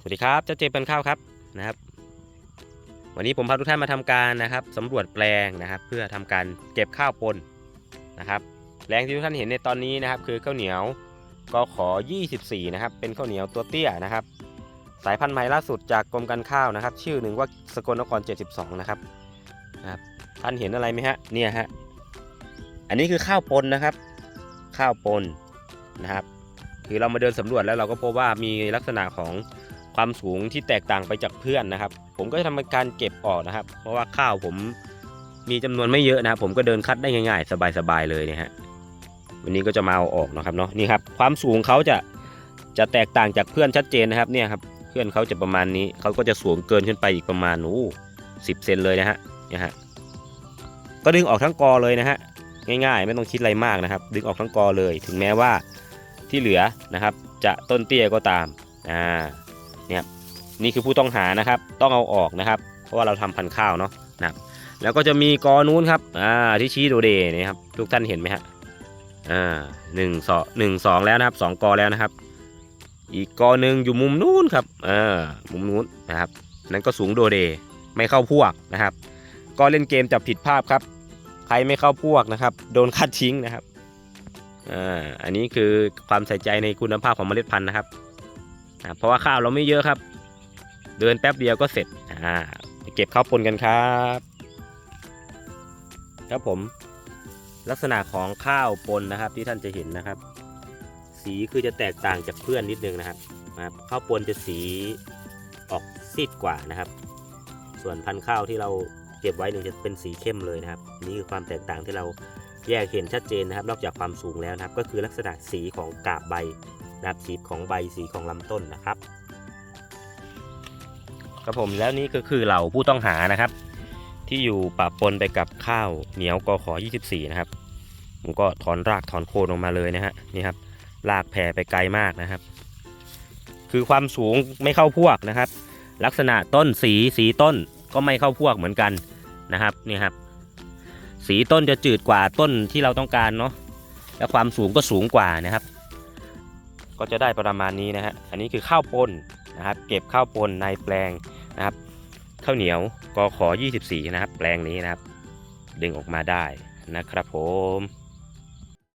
สวัสดีครับเจ้าเจเป็นข้าวครับนะครับ วันนี้ผมพาทุกท่านมาทำการนะครับสำรวจแปลงนะครับ เพื่อทำการเก็บข้าวปนนะครับแปลงที่ทุกท่านเห็นในตอนนี้นะครับ คือข้าวเหนียวกขอ 24 นะครับ เป็นข้าวเหนียวตัวเตี้ยนะครับ สายพันธุ์ใหม่ล่าสุดจากกรมการข้าวนะครับ ชื่อหนึ่งว่าสกลนคร 72 นะครับนะครับ ท่านเห็นอะไรไหมฮะเนี่ยฮะอันนี้คือข้าวปนนะครับ ข้าวปนนะครับ คือเรามาเดินสำรวจแล้วเราก็พบว่ามีลักษณะของ ความสูงที่แตกต่างไปจากเพื่อนนะครับ ผมก็จะทำการเก็บออกนะครับ เพราะว่าข้าวผมมีจำนวนไม่เยอะนะครับผมก็เดินคัดได้ง่าย ๆ สบายๆเลยเนี่ยฮะวันนี้ก็จะมาเอาออกนะครับเนาะนี่ครับ ความสูงเขาจะจะแตกต่างจากเพื่อนชัดเจนนะครับเนี่ยครับเพื่อนเขาจะประมาณนี้เขาก็จะสูงเกินขึ้นไปอีกประมาณโอ้สิบเซนเลยนะฮะเนี่ยฮะก็ดึงออกทั้งกอเลยนะฮะง่ายๆ ไม่ต้องคิดอะไรมากนะครับ ดึงออกทั้งกอเลย ถึงแม้ว่าที่เหลือนะครับ จะต้นเตี้ยก็ตามอ่า เนี่ยนี่คือผู้ต้องหานะครับ ต้องเอาออกนะครับ เพราะว่าเราทำพันข้าวเนาะนะครับแล้วก็จะมีกอนู้นครับอ่าที่ชี้โดเดนี่ครับทุกท่านเห็นไหมฮะอ่าหนึ่งสองหนึ่งสองแล้วนะครับสองกอแล้วนะครับ อีกกอหนึ่งอยู่มุมนู้นครับอ่ามุมนู้นนะครับนั่นก็สูงโดเดไม่เข้าพวกนะครับ ก็เล่นเกมจับผิดภาพครับ ใครไม่เข้าพวกนะครับ โดนคัดทิ้งนะครับอ่าอันนี้คือความใส่ใจในคุณภาพของเมล็ดพันธุ์นะครับ เพราะว่าข้าวเราไม่เยอะครับ เดินแป๊บเดียวก็เสร็จอ่าไปเก็บข้าวปนกันครับ ครับผม ลักษณะของข้าวปนนะครับ ที่ท่านจะเห็นนะครับ สีคือจะแตกต่างจากเพื่อนนิดนึงนะครับนะครับข้าวปนจะสีออกซีดกว่านะครับ ส่วนพันธุ์ข้าวที่เราเก็บไว้เนี่ยจะเป็นสีเข้มเลยนะครับ นี่คือความแตกต่างที่เราแยกเห็นชัดเจนนะครับ นอกจากความสูงแล้วนะครับ ก็คือลักษณะสีของกาบใบ นะครับสีของใบสีของลำต้นนะครับครับผมแล้วนี่ก็คือเหล่าผู้ต้องหานะครับ ที่อยู่ปะปนไปกับข้าวเหนียวกอขอ 24 นะครับผมก็ถอนรากถอนโคนออกมาเลยนะฮะนี่ครับรากแผ่ไปไกลมากนะครับ คือความสูงไม่เข้าพวกนะครับ ลักษณะต้นสีสีต้นก็ไม่เข้าพวกเหมือนกันนะครับนี่ครับ สีต้นจะจืดกว่าต้นที่เราต้องการเนาะและความสูงก็สูงกว่านะครับ ก็จะได้ประมาณนี้นะฮะอันนี้คือข้าวปนนะครับ เก็บข้าวปนในแปลงนะครับข้าวเหนียวกขอ 24 นะครับ แปลงนี้นะครับ ดึงออกมาได้นะครับผม